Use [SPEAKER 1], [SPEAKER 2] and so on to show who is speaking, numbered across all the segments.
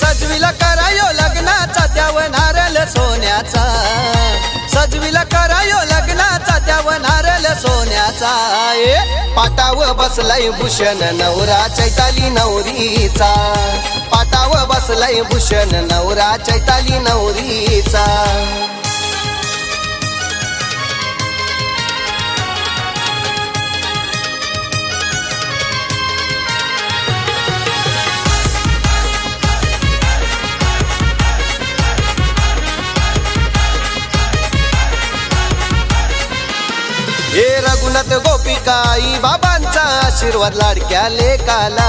[SPEAKER 1] सजविला करायो लग्नाचा त्यावर नारळ सोन्याचा. सजविला नवऱ्याचा ए पाटाव बसलाय भूषण नवरा चैताली नवरीचा. पाटाव बसलाय भूषण नवरा चैताली नवरीचा. हे रघुनाथ गोपिका आई बाबांचा आशीर्वाद लाडक्या लेकाला.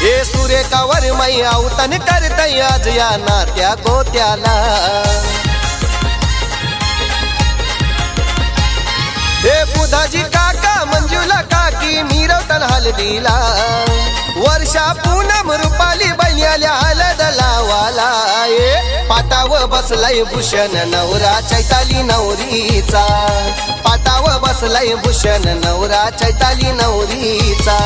[SPEAKER 1] हे सूर्यकावर माई आवतन करतय आज या नात्या गोत्याला. हे बुधाजी काका मंजुला काकी मिरवतन हलदीला. वर्षा पूनम रुपाली बसलाय भूषण नवरा चैताली नवरीचा. पाटाव बसलाय भूषण नवरा चैताली नवरीचा.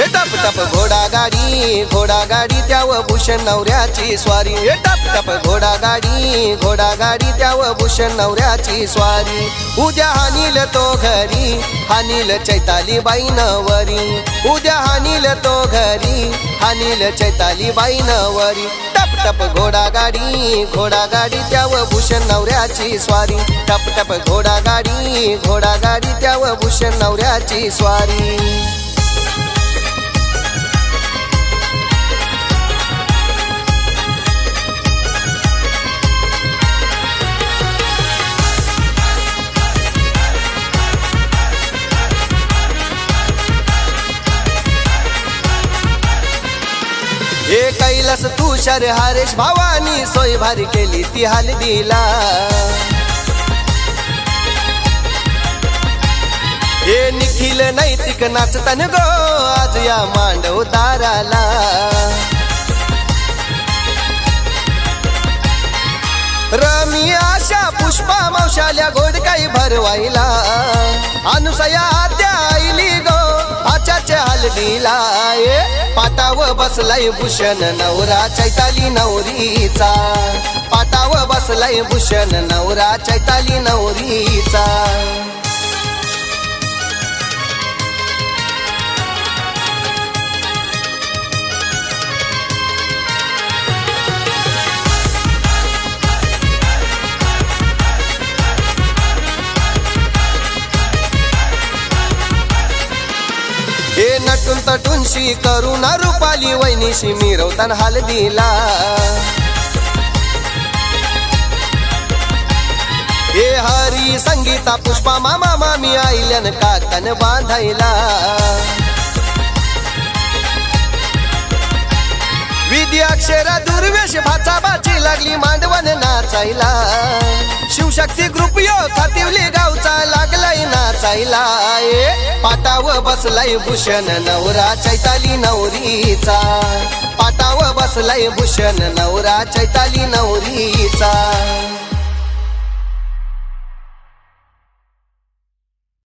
[SPEAKER 1] हे टप टप घोडा गाडी घोडा गाडी त्याव भूषण नवऱ्याची स्वारी. हे टप टप घोडा गाडी घोडा गाडी त्याव भूषण नवऱ्याची स्वारी. उद्या हानील तो घरी हानील चैताली बाई नवरी उद्या हानील तो घरी हानील चैताली बाई नवरी टप टप घोडा गाडी घोडा गाडी त्याव भूषण नवऱ्याची स्वारी. टप टप घोडा गाडी घोडा गाडी त्याव भूषण नवऱ्याची स्वारी. कैलास तुषार हरेश भावानी सोय भारी केली ती हलदीला हे निखिल नैतिक नाचतान गो आज या मांडव दाराला रमी आशा पुष्पा मावशाल्या गोडकाई भरवायला. अनुसया आद्या आईली गो आचाच्या हलदीला ए पाटाव बसलाय भूषण नवरा चैताली नवरीचा. पाटाव बसलाय भूषण नवरा चैताली नवरीचा. नटून तटूनशी करुणा रुपाली वैनीशी मिरवतान हलदीला हे हरी संगीता पुष्पा मामा मामी आईल्यान काकन बांधायला. विद्याक्षरा दुर्वेश भाचा बाची लागली मांडवन नाचायला. शिवशक्ती ग्रुप यो खातिवली गावचा लागलाय नाचायला. पाटाव बसलाय भूषण नवरा चैताली नवरीचा. पाटाव बसलाय भूषण नवरा चैताली नवरीचा.